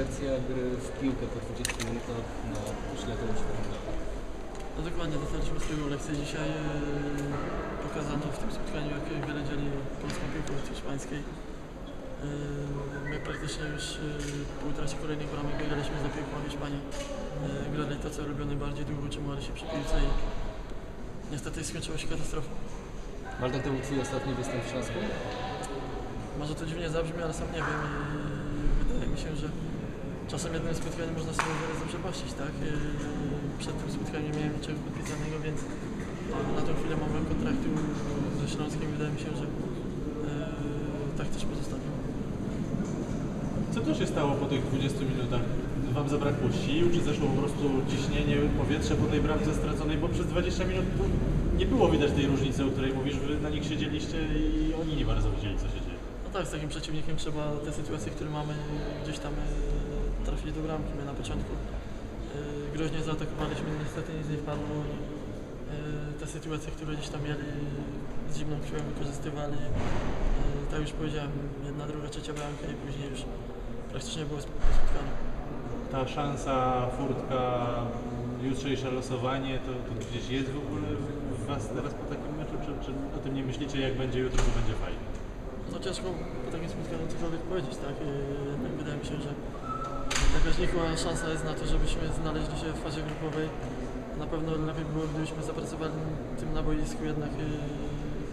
lekcja gry w piłkę po 20 minutach na wyglądać. No dokładnie, dostaliśmy z tego lekcję dzisiaj. e, Pokazano w tym spotkaniu, jak wiele dzieli polską piłką hiszpańskiej. E, My praktycznie już e, po utracie kolejnych bramek biegaliśmy za piłką, a Hiszpanie e, grali to, co robią najbardziej długo, utrzymali się przy piłce i niestety skończyło się katastrofą. Walter, to był Twój ostatni występ w Śląsku? Może to dziwnie zabrzmi, ale sam nie wiem i wydaje mi się, że czasem jednym spotkaniem można sobie wiele zaprzepaścić, tak? Yy, Przed tym spotkaniem nie miałem niczego podpisanego, więc na tą chwilę mamy kontraktu ze Śląskiem i wydaje mi się, że yy, tak też pozostawię. Co to się stało po tych 20 minutach? Wam zabrakło sił, czy zeszło po prostu ciśnienie, powietrze po tej bramce straconej? Bo przez 20 minut nie było widać tej różnicy, o której mówisz, wy na nich siedzieliście i oni nie bardzo wiedzieli, co się dzieje. Tak, z takim przeciwnikiem trzeba te sytuacje, które mamy gdzieś tam yy, trafić do bramki. My na początku yy, groźnie zaatakowaliśmy, niestety nic nie wpadło i yy, te sytuacje, które gdzieś tam mieli z zimną krwią wykorzystywali. Tak już powiedziałem, jedna, druga, trzecia bramka i później już praktycznie było sp- po spotkaniu. Ta szansa, furtka, jutrzejsze losowanie, to, to gdzieś jest w ogóle w Was teraz po takim meczu, czy, czy o tym nie myślicie, jak będzie jutro, to będzie fajnie? No ciężko po takim spotkaniu cokolwiek powiedzieć, tak? Jednak wydaje mi się, że jakaś nikła szansa jest na to, żebyśmy znaleźli się w fazie grupowej. Na pewno lepiej było, gdybyśmy zapracowali tym na boisku, jednak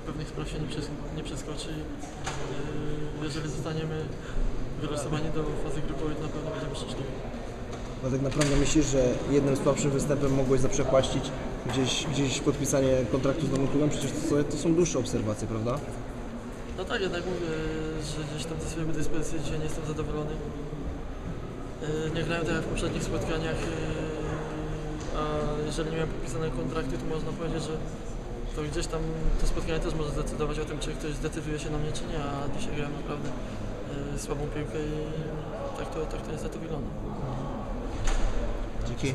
pewnych spraw się nie, przes- nie przeskoczy. Yy, Jeżeli zostaniemy wylosowani do fazy grupowej, to na pewno będziemy szczęśliwi. No tak naprawdę myślisz, że jednym słabszym występem mogłeś zaprzepaścić gdzieś, gdzieś podpisanie kontraktu z nowym klubem? Przecież to, to są dłuższe obserwacje, prawda? No tak, jednak mówię, że gdzieś tam ze swojej dyspozycji dzisiaj nie jestem zadowolony. Yy, Nie grałem tak jak w poprzednich spotkaniach, yy, a jeżeli nie miałem podpisanego kontraktu, to można powiedzieć, że to gdzieś tam to spotkanie też może zdecydować o tym, czy ktoś zdecyduje się na mnie, czy nie, a dzisiaj grałem naprawdę yy, słabą piłkę i tak to, tak to niestety wygląda. Dzięki.